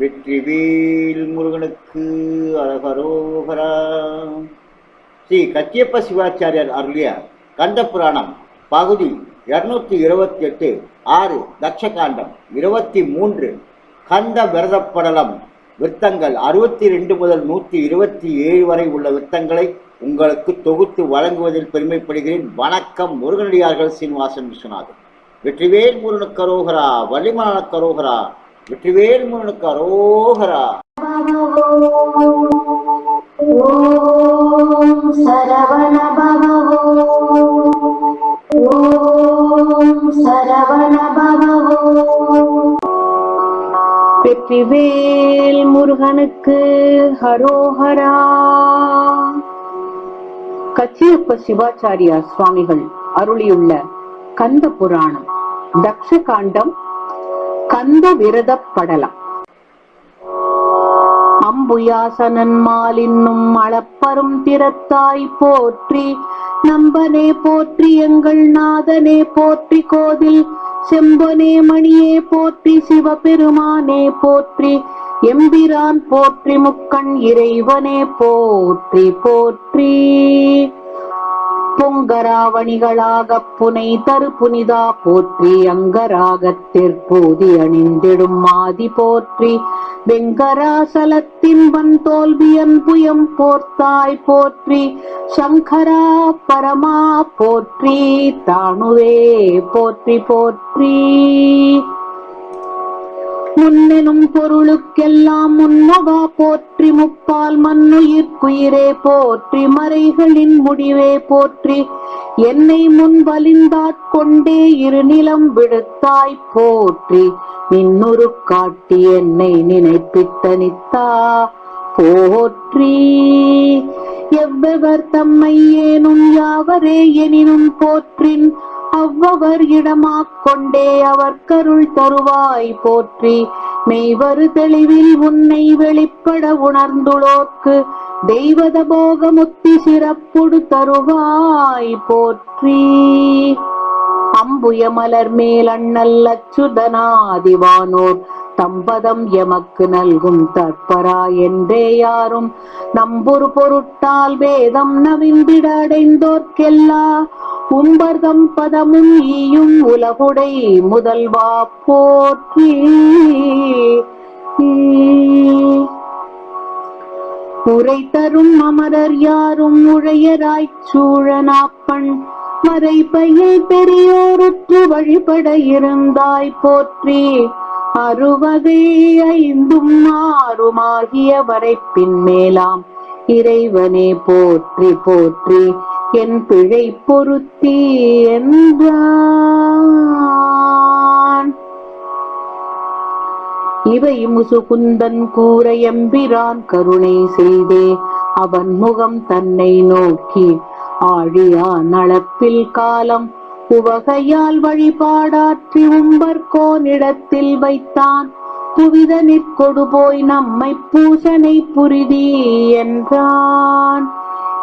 வெற்றிவேல் முருகனுக்கு அழகரோகரா. ஸ்ரீ கச்சியப்ப சிவாச்சாரியார் அருளிய கந்த புராணம் பகுதி இருநூத்தி இருபத்தி எட்டு ஆறு தட்சகாண்டம் இருபத்தி மூன்று கந்த விரதப்படலம். விருத்தங்கள் அறுபத்தி ரெண்டு முதல் நூற்றி இருபத்தி ஏழு வரை உள்ள விருத்தங்களை உங்களுக்கு தொகுத்து வழங்குவதில் பெருமைப்படுகிறேன். வணக்கம் முருகனடியார்கள் சீனிவாசன் விஸ்வநாதன். வெற்றிவேல் முருகனுக்கு அரோகரா வள்ளிமலனுக்கு கரோகரா வெற்றிவேல் முருகனுக்கு அரோகரா சரவண வெற்றிவேல் முருகனுக்கு ஹரோஹரா கச்சியப்ப சிவாச்சாரியா சுவாமிகள் அருளியுள்ள கந்த புராணம் தக்ஷ காண்டம் கந்த விரத அம்புயாசனன் மாலின்னும் அளப்பரும் திறத்தாய் போற்றி நம்பனே போற்றி எங்கள் நாதனே போற்றி கோதில் செம்பனே மணியே போற்றி சிவபெருமானே போற்றி எம்பிரான் போற்றி முக்கண் இறைவனே போற்றி போற்றி. பொங்கராவணிகளாகப் புனை தரு புனிதா போற்றி அங்கராகத்திற்பூதி அணிந்திடும் மாதி போற்றி. வெங்கராசலத்தின் வன் தோல்வியன் புயம் போர்த்தாய் போற்றி. சங்கரா பரமா போற்றி தானுவே போற்றி போற்றி. முன்னெனும் பொருளுக்கெல்லாம் முன்னவா போற்றி முப்பால் மண்ணுயிர்க்குயிரே போற்றி மறைகளின் முடிவே போற்றி என்னை முன் இரு இருநிலம் விடுத்தாய் போற்றி. நின்னுரு காட்டி என்னை நினைப்பித்தனித்தா போற்றி. எவ்வெவர் தம்மை ஏனும் யாவரே எனினும் போற்றின் அவ்வவர் இடமாக் கொண்டே அவர் கருள் தருவாய் போற்றி. மெய்வரு தெளிவில் உன்னை வெளிப்பட உணர்ந்துளோர்க்கு தெய்வத போகமுத்தி சிறப்புடு தருவாய் போற்றி. அம்புய மலர் மேல் அண்ணல் அச்சுதனாதிவானோர் தம்பதம் எமக்கு நல்கும் தற்பரா என்றே யாரும் நம்பொரு பொருட்டால் வேதம் நவிந்திட அடைந்தோர்க்கெல்லா உம்பர்தம் பதமும் ஈயும் உலகுடை முதல்வா போற்றி. உரை தரும் அமரர் யாரும் உழையராய்ச் சூழனாப்பண் மறைபையில் பெரியோருற்று வழிபட இருந்தாய் போற்றி. அறுவகை ஐந்தும் ஆறுமாகிய வரைப்பின் மேலாம். இறைவனே போற்றி போற்றி என் பிழை பொருத்தி என்றான். இவை முசுகுந்தன் கூற எம்பிரான் கருணை செய்தே அவன் முகம் தன்னை நோக்கி ஆழியா நளப்பில் காலம் உவகையால் வழிபாடாற்றி உம்பர்கோனிடத்தில் வைத்தான். புவித நிற்கொடு போய் நம்மை பூசனை புரிதி என்றான்.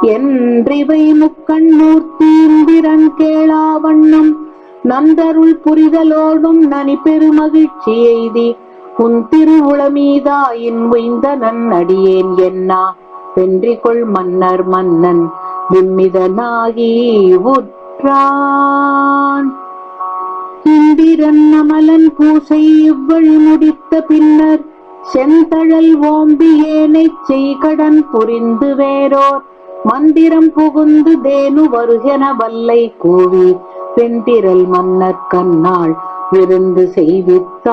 என்றிவை முக்கண் மூர்த்தி இந்திரன் கேளா வண்ணம். நந்தருள் புரிதலோடும் நனி பெருமகிழ்ச்சி எய்தி உன் திருவுளமீதாயின் உய்ந்த நன்னடியேன் என்னா? வென்றிகொள் மன்னர் மன்னன் விம்மிதனாகி உற்றான் இந்திரன் அமலன் பூசை இவ்வழி முடித்த பின்னர் செந்தழல் ஓம்பி ஏனை செய்கடன் புரிந்து வேரோர் மந்திரம் புகுந்து தேனு வருகென வல்லை கூவி செந்திரல் மன்னர் கண்ணாள் விருந்து செய்வித்தானன்றே.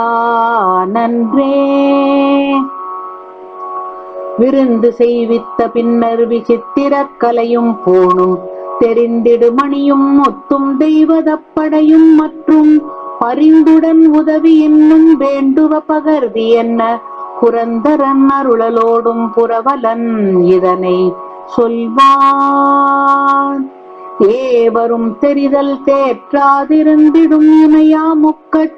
விருந்து செய்வித்த பின்னர் விசித்திர கலையும் போனும் தெரிந்திடுமணியும் ஒத்தும் முத்தும் தெய்வதப்படையும் மற்றும் பரிந்துடன் உதவி என்னும் வேண்டுவ பகர்தி என்ன? புரந்தரன் அருளலோடும் புரவலன் இதனை சொல்வான். ஏவரும் தெரிதல் தேற்றாதிருந்திடும் இணையா முக்கட்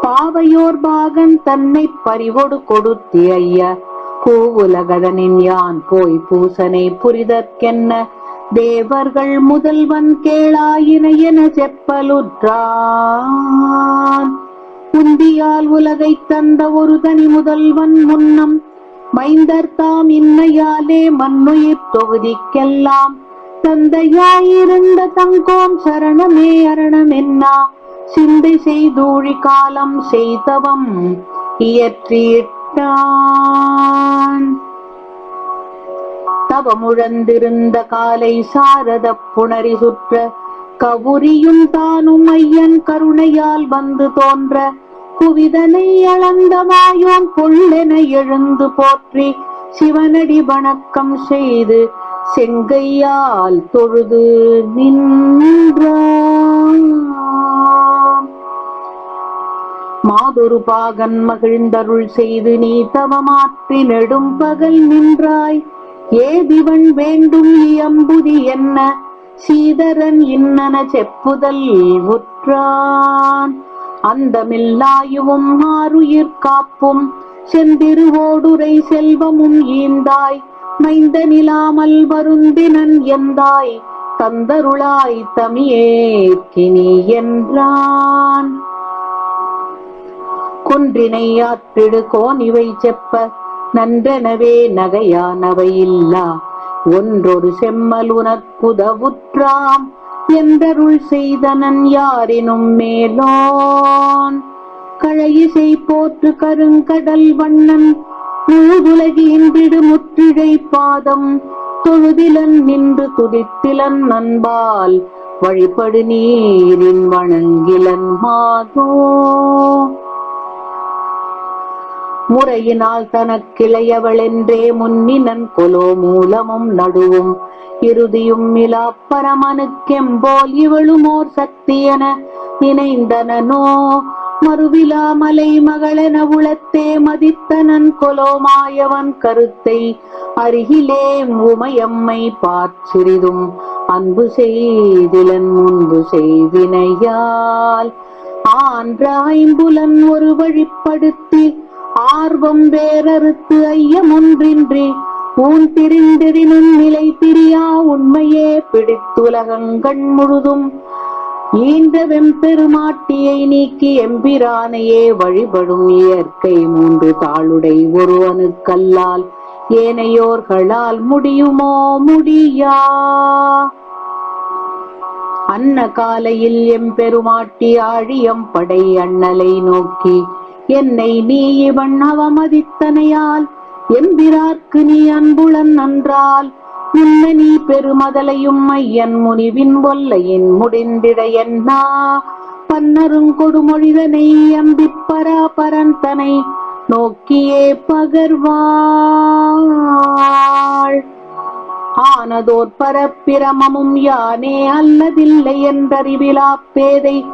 பாவையோர் பாகன் தன்னை பறிவொடு கொடுத்தி ஐய. பூவுலகடனின் யான் போய் பூசனை புரிதற்கென்ன? தேவர்கள் முதல்வன் கேளாயின என செப்பலுற்றான். குந்தியால் உலகை தந்த ஒரு தனி முதல்வன் முன்னம் மைந்தர் தாம் இன்னையாலே மண்ணுயிர் தொகுதிக்கெல்லாம். தந்தையாயிருந்த தங்கோம் சரணமே அரணம் என்னா சிந்தை செய்தூழி காலம் செய்தவம் இயற்றியிட்டான் தவமுழந்திருந்த காலை சாரத புணரி சுற்ற கவுரியும் தானும் ஐயன் கருணையால் வந்து தோன்ற குவிதனை அளந்தமாயோன் கொள்ளென எழுந்து போற்றி சிவனடி வணக்கம் செய்து செங்கையால் தொழுது நின்றான். மாதொரு பாகன் மகிழ்ந்தருள் செய்து நீ தவமாற்றி நெடும் பகல் நின்றாய். ஏதிவன் வேண்டும் இயம்புதி என்ன? சீதரன் இன்னன செப்புதல் உற்றான். அந்தமில்லாயுவும் மாறுயிர் காப்பும். செந்திருவோடுரை செல்வமும் ஈந்தாய். மைந்த நிலாமல் வருந்தினன் எந்தாய்? தந்தருளாய் தமியேற்கினி என்றான். குன்றினை ஆற்றிடு கோனிவை செப்ப. நன்றெனவே நகையானவை இல்லா. ஒன்றொரு செம்மல் உனக்குதவுற்றாம். என்றருள் செய்தனன் யாரினும் மேலோன். கழையிசை போற்று கருங்கடல் வண்ணன். முழுதுலகின்றிடு முற்றிழை பாதம். தொழுதிலன் நின்று துதித்திலன் நண்பால். வழிபடு நீரின் வணங்கிலன் மாதோ. முறையினால் தனக்கிளையவளென்றே முன்னினன் கொலோ மூலமும் நடுவும். இறுதியும் மிலா பரமனுக்கெம்போல் இவளுமோர் சக்தியென நினைந்தனனோ? மறுவிலா மலை மகளென உளத்தே மதித்தனன் கொலோமாயவன் கருத்தை அருகிலே உமையம்மை பார்ச்சிறிதும். அன்பு செய்திலன் முன்பு செய்வினையால் ஆன்ற ஐம்புலன் ஒரு வழிப்படுத்தி ஆர்வம் வேறறுத்து ஐயமொன்றின்றி ஊன் திரிந்திடினும் நிலை பிரியா உண்மையே பிடித்துலகங்கண் முழுதும் ஈன்ற வெம்பெருமாட்டியை நீக்கி எம்பிரானையே வழிபடும் இயற்கை மூன்று தாளுடை ஒருவனுக்கல்லால் ஏனையோர்களால் முடியுமோ முடியா? அன்ன காலையில் எம்பெருமாட்டி ஆழியம் படை அண்ணலை நோக்கி என்னை நீ இவன் அவமதித்தனையால் எம்பிரார்க்கு நீ அன்புளன் நன்றால் உன்ன நீ பெருமதலையும் மையன் முனிவின் ஒல்லையின் முடிந்திட என்னா? பன்னரும் கொடுமொழிதனை அம்பிப்பரா பரந்தனை நோக்கியே பகர்வாள். ஆனதோர் பரப்பிரமமும் யானே அல்லதில்லை என்றறிவிலா பேதை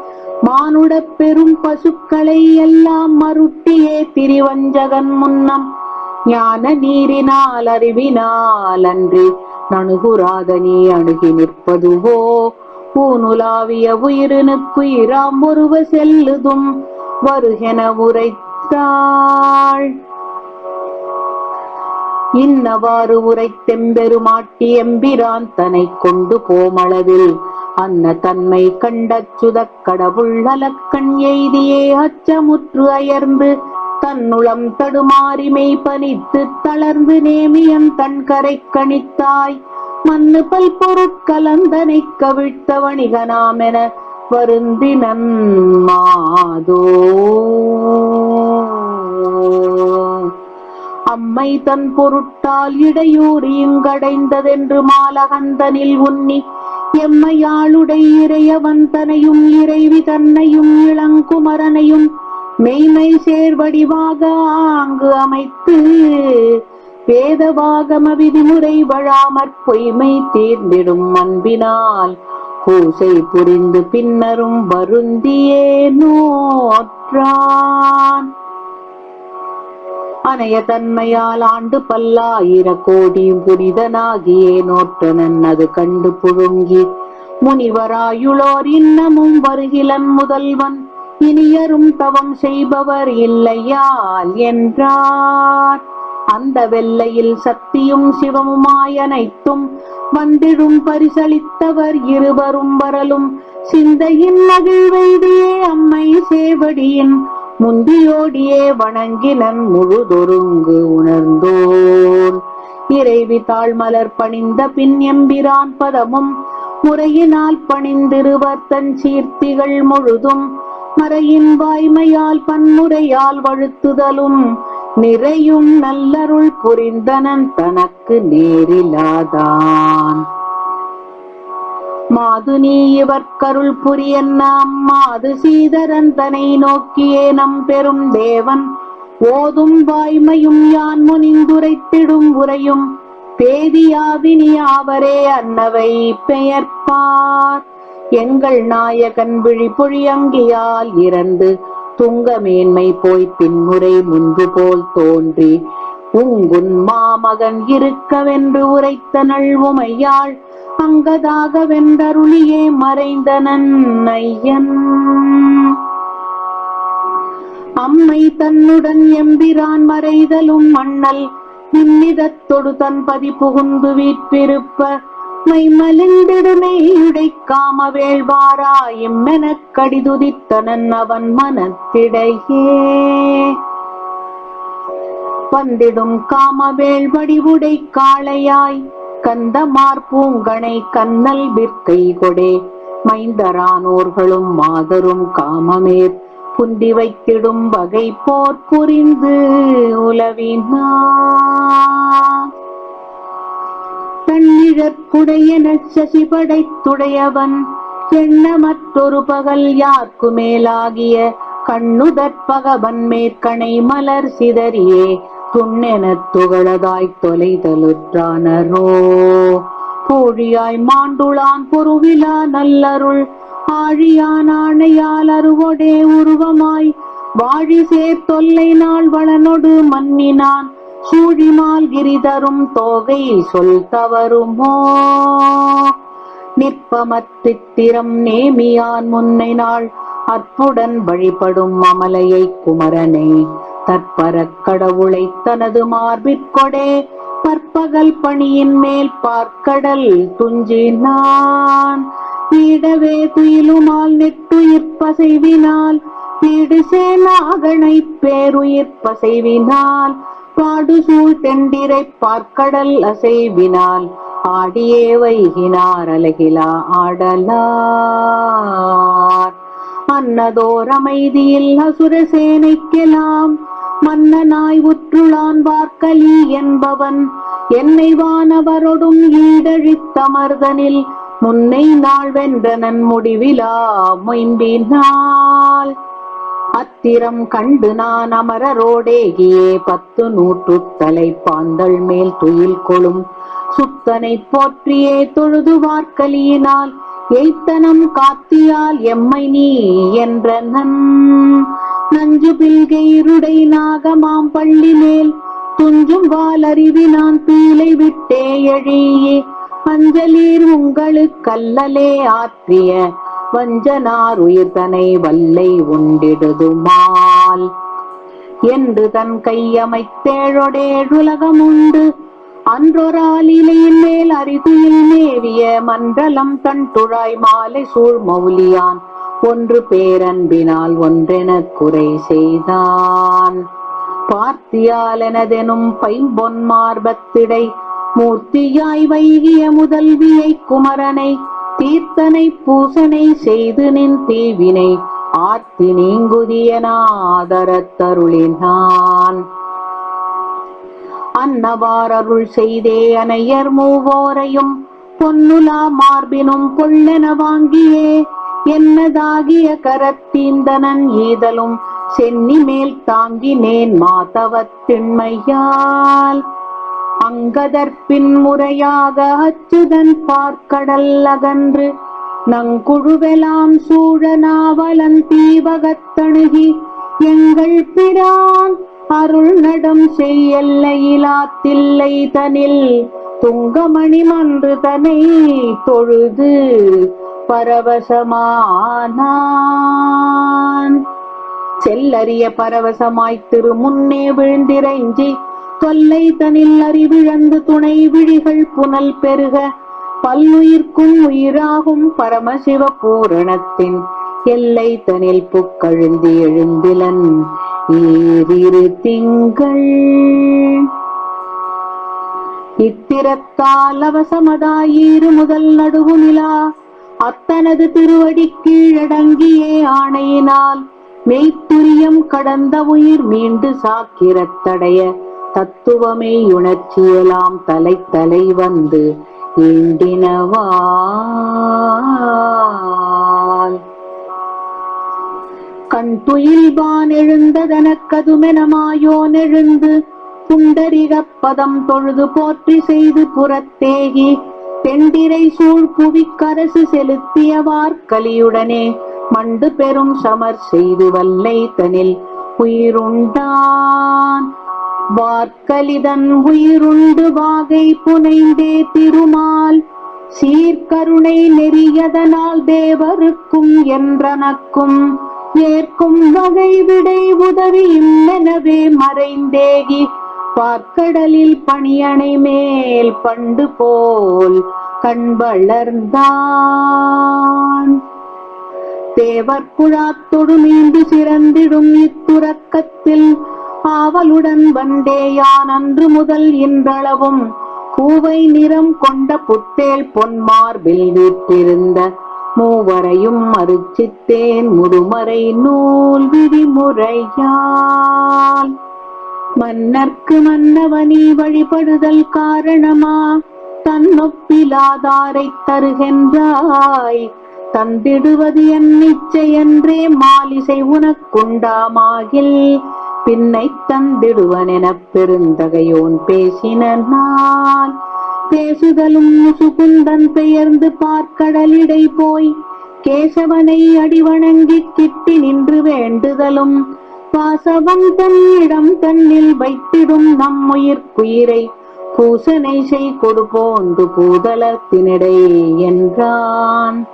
மானுடப் பெரும் பசுக்களை எல்லாம் மருட்டியே திரிவஞ்சகன் முன்னம். ஞான நீரினால் அறிவினால் அன்றி நணுகுராத நீ அணுகி நிற்பதுவோ? பூனுலாவிய உயிரினுக்குயிராம் ஒருவ செல்லுதும் வருகென உரைத்தாள். இன்னவாறு உரைத்தெம்பெருமாட்டி எம்பிரான் தனை கொண்டு போமளவில் அன்ன தன்மை கண்டச்சுதக் கடவுள் அலக்கண் எய்தியே அச்சமுற்று அயர்ந்து தன்னுளம் தடுமாறிமை பனித்து தளர்ந்து நேமியம் தன் கரை கணித்தாய். மண்ணு பல் பொருட்கலந்தனை கவிழ்த்த வணிகனாம் என வருந்தினன் மாதோ. அம்மை தன் பொருட்டால் இடையூறு இங்கடைந்ததென்று மாலகந்தனில் உன்னி எம்மையாளுடை இறையவன் தனையும் இறைவி தன்னையும் இளங்குமரனையும் மெய்மை சேர்வடிவாக ஆங்கு அமைத்து வேதவாகம விதிமுறை வழாமற் பொய்மை தீர்ந்திடும் அன்பினால் பூசை புரிந்து பின்னரும் வருந்தியே நோற்றான். அனைய தன்மையால் ஆண்டு பல்லாயிர கோடி புனிதனாகியே நோற்றனன் அது கண்டு புழுங்கி முனிவராயுளோர் இன்னமும் வருகிலன் முதல்வன் இனியரும் தவம் செய்பவர் இல்லையால் என்றார். அந்த வெள்ளையில் சக்தியும் சிவமுமாய் அனைத்தும் வந்திடும் பரிசளித்தவர் இருவரும் வரலும் சிந்தையின் மகிழ்வெய்தியே அம்மை சேவடியின் முந்தியோடியே வணங்கினன் முழுதொருங்கு உணர்ந்தோன். இறைவி தாழ்மலர் பணிந்த பின் எம்பிரான் பதமும் முறையினால் பணிந்திருவர் தன் சீர்த்திகள் முழுதும் மறையின் வாய்மையால் பன்முறையால் வழுத்துதலும் நிறையும் நல்லருள் புரிந்தனன் தனக்கு நேரிலாதான். மாது நீ இவர்க்கருள் புரிய நாம். மாது சீதரன் தனை நோக்கியே நம் பெரும் தேவன். ஓதும் வாய்மையும் யான் முனிந்துரைத்திடும் உரையும். பேதியாவினியாவரே அன்னவை பெயர்ப்பார். எங்கள் நாயகன் விழிபொழியங்கியால் இறந்து துங்க மேன்மை போய் பின்முறை முன்பு போல் தோன்றி. உங்குன் மாமகன் இருக்கவென்று உரைத்த நல்வுமையாள் அங்கதாக வென்றருளியே மறைந்தனன் ஐயன் அம்மை தன்னுடன் எம்பிரான் மறைதலும் மண்ணல் நின்னிதத்தொடு தன் பதி புகுந்து வீற்றிருப்ப மைமலிந்திடுமை உடைக்காம வேள்வாராயும் எனக் கடிதுதித்தனன் அவன் மனத்திடையே. வந்திடும் காமவேள் வடிவுடை காளையாய் கந்தமார் பூங்கனை கண்ணல் விற்கை கொடே. மைந்தரானோர்களும் மாதரும் காமமேற் புந்தி வைத்திடும் வகை போர் புரிந்து உலவினா தன்னிழற்குடையன சசிபடைத்துடையவன் எண்ணமற்றொரு பகல் யார்க்கு மேலாகிய கண்ணுதற்பகவன் மேற்கனை மலர் சிதறியே. துண்ணெனத் துகளதாய்த் தொலைதலுற்றானரோ? பூழியாய் மாண்டுளான் பொருவிலா நல்லருள் ஆழியான் ஆணையால் அருவொடே உருவமாய் வாழி சேர்த்தொல்லை நாள் வளனொடு மன்னினான் சூழிமால் கிரிதரும் தோகை சொல் தவறுமோ? நிற்பமத்தித்திரம் நேமியான் முன்னை நாள் அற்புடன் வழிபடும் அமலையை குமரனை தற்பரக் கடவுளை தனது மார்பிற்கொடே பற்பகல் பணியின் மேல் பார்க்கடல் துஞ்சினான். பீடவே துயிலுமால் நெட்டுயிர்ப்பசைவினால் பீடு சேனாகனை பேருயிர்ப்பசைவினால் பாடு சூழ் தெண்டிரை பார்க்கடல் அசைவினால் ஆடியே வைகினார் அலகிலா ஆடலார். அன்னதோர் அமைதியில் அசுரசேனைக்கெல்லாம் மன்னனாய் உற்றுளான் வார்க்கலி என்பவன். என்னை வானவரொடும் ஈடழித்தமர்தனில் முன்னை நாள் வென்றனன் முடிவிலா மொயம்பினால் அத்திரம் கண்டு நான் அமரரோடேகியே பத்து நூற்று தலை பாந்தள் மேல் துயில் கொளும் சுத்தனை போற்றியே தொழுது வார்க்கலியினால் எய்த்தனம் காத்தியால் எம்மை நீ என்ற நன் நஞ்சு பில்கைருடை நாகமாம் பள்ளி மேல் துஞ்சும் வாலறிவி நான் தீலை விட்டே எழியே. அஞ்சலீர் உங்களுக்கல்லலே ஆற்றிய வஞ்சனார் உயிர்தனை வல்லை உண்டிடுதுமால். என்று தன் கையமைத்தேழொடேழுலகம் உண்டு அன்றொராலிலையின் மேல் அரிதுயில் மேவிய மண்டலம் தன் துழாய் மாலை சூழ் மௌலியான். ஒன்று பேரன்பினால் ஒன்றென குறை செய்தான். பார்த்தியால் எனதெனும் பைம்பொன் மார்பத்திடை மூர்த்தியாய் வைகிய முதல்வியை குமரனை தீர்த்தனை பூசனை செய்து நின் தீவினை ஆர்த்தி நீங்குதியனாதரத் அன்னவார் அருள் செய்தே அனையர் மூவோரையும் பொன்னுலா மார்பினும் பொல்லென வாங்கியே. என்னதாகிய கரத்தீந்தனன் ஈதலும் சென்னி மேல் தாங்கினேன் மாதவத் திண்மையால். அங்கதற்பின் முறையாக அச்சுதன் பார்க்கடல் அகன்று நங்குழுவெலாம் சூழனாவலன் தீபகத்தணுகி எங்கள் பிரான் அருள் நடம் செய்யல்லையிலாத்தில்லை தனில். துங்கமணி மன்று தனை தொழுது பரவசமானான். செல்லறிய பரவசமாய்த் திரு முன்னே விழுந்திரைஞ்சி தொல்லை தனில் அறிவிழந்து துணை விழிகள் புனல் பெருக பல்லுயிர்க்கும் உயிராகும் பரமசிவ பூரணத்தின் எல்லை தனில் புக்கழுந்தி எழுந்திலன் ஈரிரு திங்கள். இத்திரத்தால் அவசமதாயிரு முதல் நடுவு நிலா. அத்தனது திருவடி கீழடங்கியே ஆணையினால் மெய்த்துரியம் கடந்த உயிர் மீண்டு சாக்கிரத்தடைய தத்துவமே உணர்ச்சியெல்லாம் தலை தலை வந்து ஈண்டினவால் கண் துயில்வான் எழுந்ததனக்கதுமெனமாயோன் எழுந்து புண்டரிகப் பதம் தொழுது போற்றி செய்து புறத்தேகி தெண்டிரை சூழ் புவிக்கரசு செலுத்திய வார்கலியுடனே மண்டு பெரும் சமர் செய்து வல்லை தனில் உயிருண்டான். வார்கலிதன் உயிருண்டு வாகை புனைந்தே திருமால் சீர்கருணை நெறியதனால் தேவருக்கும் என்றனக்கும் ஏற்கும் வகை விடை உதவியும் எனவே மறைந்தேகி பார்க்கடலில் பணியணை மேல் பண்டு போல் கண்வளர்ந்தான் தேவர் குழாத்தொடு நீண்டு சிறந்திடும் இத்துறக்கத்தில் ஆவலுடன் வந்தேயான். அன்று முதல் இன்றளவும் பூவை நிறம் கொண்ட புத்தேல் பொன்மார்பில் வீற்றிருந்த மூவரையும் அருச்சித்தேன் முதுமறை நூல் விதிமுறையால். மன்னர்க்கு மன்னவனி வழிபடுதல் காரணமா? தன்னொப்பிலாதாரைத் தருகின்றாய். தந்திடுவது என் நிச்சயன்றே மாலிசை உனக்குண்டாமாகில் பின்னை தந்திடுவன் எனப் பெருந்தகையோன் பேசின பேசுதலும் முசுகுந்தன் பெயர்ந்து பார்க்கடலிடை போய் கேசவனை அடிவணங்கி கிட்டி நின்று வேண்டுதலும். வாசவம் தன்னிடம் தன்னில் வைத்திடும் நம் உயிர்க்குயிரை பூசனை செய் கொடுப்போந்து பூதலத்தினிடை என்றான்.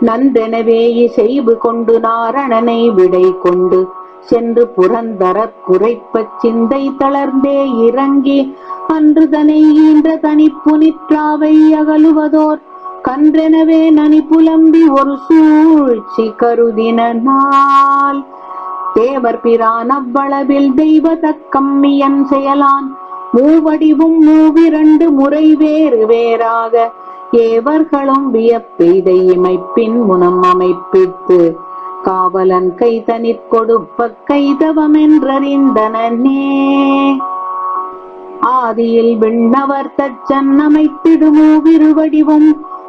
நன்றெனவே இசைவு கொண்டு நாரணனை விடை கொண்டு சென்று புறந்தரக் குறைப்பச் சிந்தை தளர்ந்தே இறங்கி அன்று தனை ஈன்ற தனிப்புனிற்றாவை அகலுவதோர் கன்றெனவே நனி புலம்பி ஒரு சூழ்ச்சி கருதின நாள். தேவர் பிரான் அவ்வளவில் தெய்வ தக்கம்மியன் செயலான் மூவடிவும் மூவிரண்டு முறை வேறு வேறாக ஏவர்களும் வியப்பெய்தை இமைப்பின் முனம் அமைப்பித்து காவலன் கைதனிற் கொடுப்ப கைதவம் என்றறிந்தனே ஆதியில் விண்ணவர் தச்சன் அமைத்திடுமோ விருவடிவும்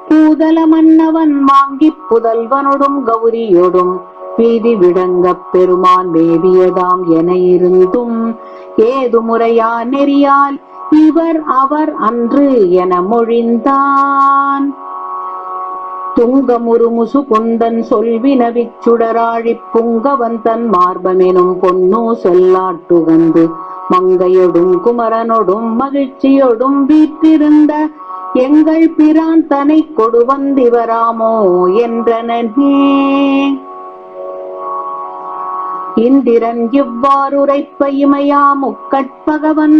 பூதல மன்னவன் வாங்கிப் புதல்வனொடும் கௌரியொடும் வீதி விடங்கப் பெருமான் வேவியதாம் என இருந்தும் ஏது முறையா நெறியால் இவர் அவர் அன்று என மொழிந்தான். துங்கமுரு முசுகுந்தன் சொல்வின விச்சுடராழிப் புங்கவன் தன் மார்பமெனும் பொன்னோ செல்லாட்டுகந்து. மங்கையொடும் குமரனொடும் மகிழ்ச்சியொடும் வீற்றிருந்த எங்கள் பிரான் தனை கொடு வந்திவராமோ என்றனே இந்திரன் இவ்வாறுரைப்ப இமையா முக்கட்பகவன்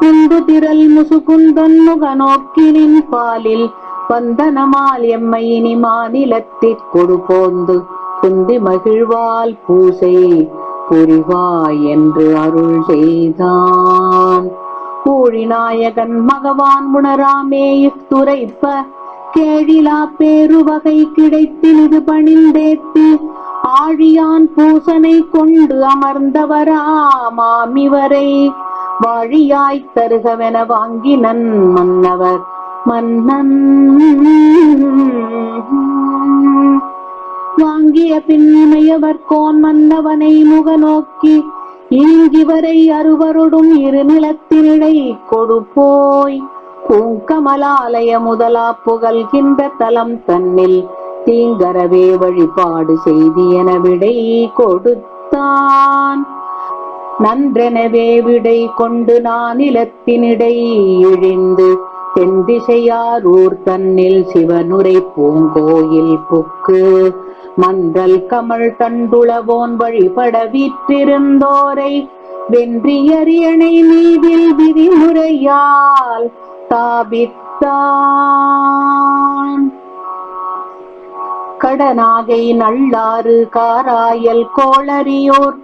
குந்து திரள் முசுகுந்தன் முக நோக்கினின் பாலில் வந்தனமால் எம்மை இனி மாநிலத்திற் கொடு குந்தி மகிழ்வால் பூசை புரிவாய் என்று அருள் செய்தான். கூழிநாயகன் மகவான் உணராமே இத்துரைப்ப கேழிலா பேருவகை கிடைத்திலிது பணிந்தேத்தி ஆழியான் பூசனை கொண்டு அமர்ந்தவராமாமிவரை வாழியாய்த் தருகவென வாங்கினன் மன்னவர். மன்னன். வாங்கிய பின்னிமையவர் கோன் மன்னவனை முக நோக்கி இங்கிவரை அறுவருடும் இரு நிலத்தினிடை கொடுப்போய். பூங்கமலாலய முதலா புகழ்கின்ற தலம் தன்னில் தீங்கரவே வழிபாடு செய்தியன விடை கொடுத்தான். நன்றெனவே விடை கொண்டு நான் நிலத்தினிடை இழிந்து தென் திசையாரூர் தன்னில் சிவனுரை பூங்கோயில் புக்கு. மன்றல் கமல் தண்டுளவோன் வழிபட வீற்றிருந்தோரை வென்றியரியணை மீதில் விதிமுறையால் தாபித்தான். கடனாகை நள்ளாறு காராயல் கோளரியோர்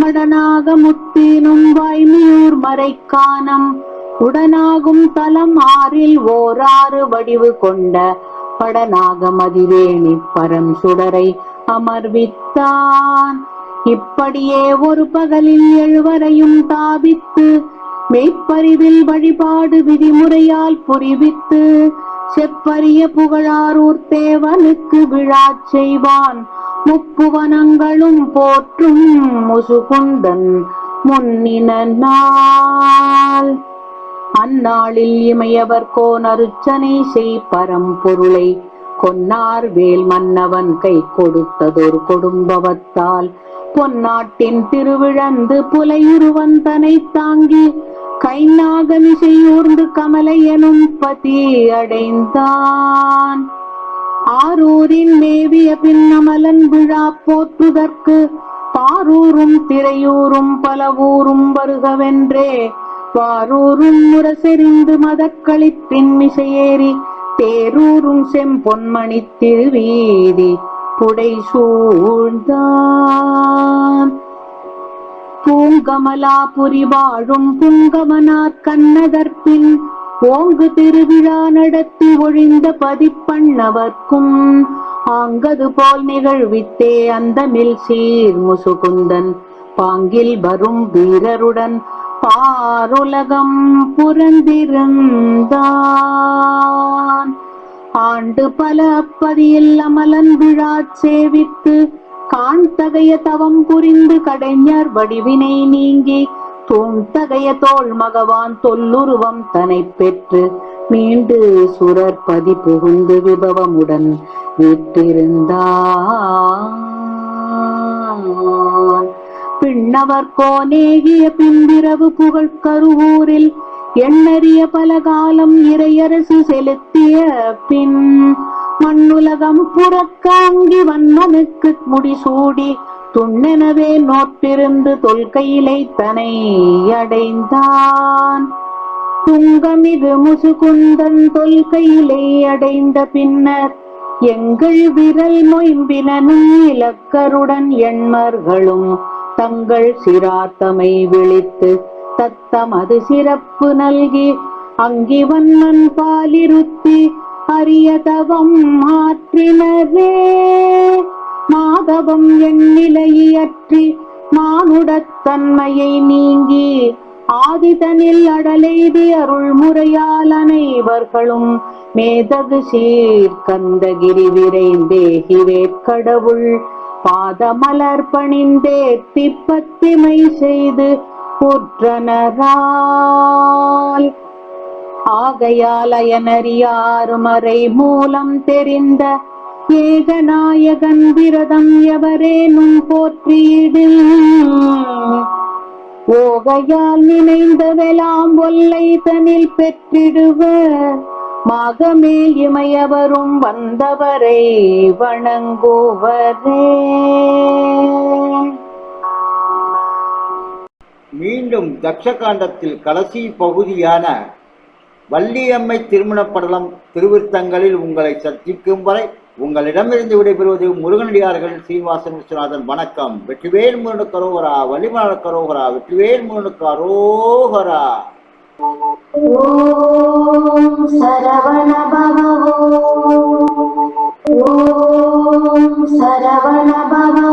மடனாக முத்தினும் வாய்மியூர் மறைக்கானம். உடனாகும் தலம் ஆறில் ஓராறு வடிவு கொண்ட படனாக மதிவேணி பரம் சுடரை அமர்வித்தான். இப்படியே ஒரு பகலில் எழுவரையும் தாபித்து மெய்ப்பறிவில் வழிபாடு விதிமுறையால் புரிவித்து செப்பரிய புகழாரூர் தேவனுக்கு விழாச் செய்வான். முப்புவனங்களும் போற்றும் முசுகுந்தன் முன்னின நாள். அந்நாளில் இமையவர் கோன் அருச்சனை செய் பரம்பொருளை கொன்னார் வேல் மன்னவன் கை கொடுத்ததொரு கொடும்பவத்தால். பொன்னாட்டின் திருவிழந்து புலையுருவன் தனை தாங்கி கைநாகமிசையூர்ந்து கமலை எனும் பதி அடைந்தான். ஆரூரின் மேவிய பின்னமலன் விழா போற்றுதற்கு பாரூரும் திரையூரும் பலவூரும் வருகவென்றே வாரூரும் முரசெறிந்து மதக்களிப்பின் மிசையேறி தேரூரும் செம்பொன்மணி திருவீதி புடை சூழ்ந்தான் பூங்கமலாபுரி வாழும் புங்கமனார் கண்ணதற்பின் ஓங்கு திருவிழா நடத்தி ஒழிந்த பதிப்பண்ணவர்க்கும் ஆங்கது போல் நிகழ்வித்தே அந்தமில் சீர் முசுகுந்தன் பாங்கில் வரும் வீரருடன் பாருலகம் புரந்திருந்தான் ஆண்டு பல பதியில் அமலன் விழா சேவித்து காண்தகைய தவம் புரிந்து கடைஞர் வடிவினை நீங்கி தூண்தகைய தோல் மகவான் தொல்லுருவம் தனை பெற்று மீண்டு சுரற்பதி புகுந்து விபவமுடன் விட்டிருந்தான் பின்னவர் கோனேகிய பின்பிரவு புகழ் கருவூரில் எண்ணறிய பல காலம் இறையரசு செலுத்திய பின் மண்ணுலகம் புறக்காங்கி வன்மனுக்கு முடிசூடி துண்ணெனவே நோட்டிருந்து தொல்கையிலை தனை அடைந்தான். துங்கமிது முசுகுந்தன் தொல்கையிலே அடைந்த பின்னர் எங்கள் விரல் மொயம்பினனும் இலக்கருடன் எண்மர்களும் தங்கள் சிராத்தமை விழித்து தத்தமது சிறப்பு நல்கி அங்கி வண்ணன் பாலிருத்தி அரியதவம் மாற்றினரே மாதவம் என் நிலையற்றி மானுடத்தன்மையை நீங்கி ஆதிதனில் அடலெய்தி அருள்முறையால் அனைவர்களும் மேதகு சீர் கந்தகிரி விரைந்தேகி வேற்கடவுள் பாதமலர் பணிந்தே திப்பத்திமை செய்து புற்றனரால். ஆகையால் அயனறியாறுமறை மூலம் தெரிந்த ஏகநாயகன் விரதம் எவரேனும் போற்றியிடில். ஓகையால் நினைந்தவெலாம் ஒல்லை தனில் பெற்றிடுவர். மாகமேல் இமையவரும் வந்தவரை வணங்குவரே. மீண்டும் தக்ஷகாண்டத்தில் கடைசி பகுதியான வள்ளியம்மை திருமணப்படலம் திருவிருத்தங்களில் உங்களை சந்திக்கும் வரை உங்களிடமிருந்து விடைபெறுவது முருகனடியார்கள் சீனிவாசன் விஸ்வநாதன். வணக்கம். வெற்றிவேல் முருகனுக்கு அரோகரா. வள்ளிமலர் கரோகரா வெற்றிவேல் முருகனுக்கு அரோகரா. ஓம் சரவண பவோ ஓம் சரவண பவோ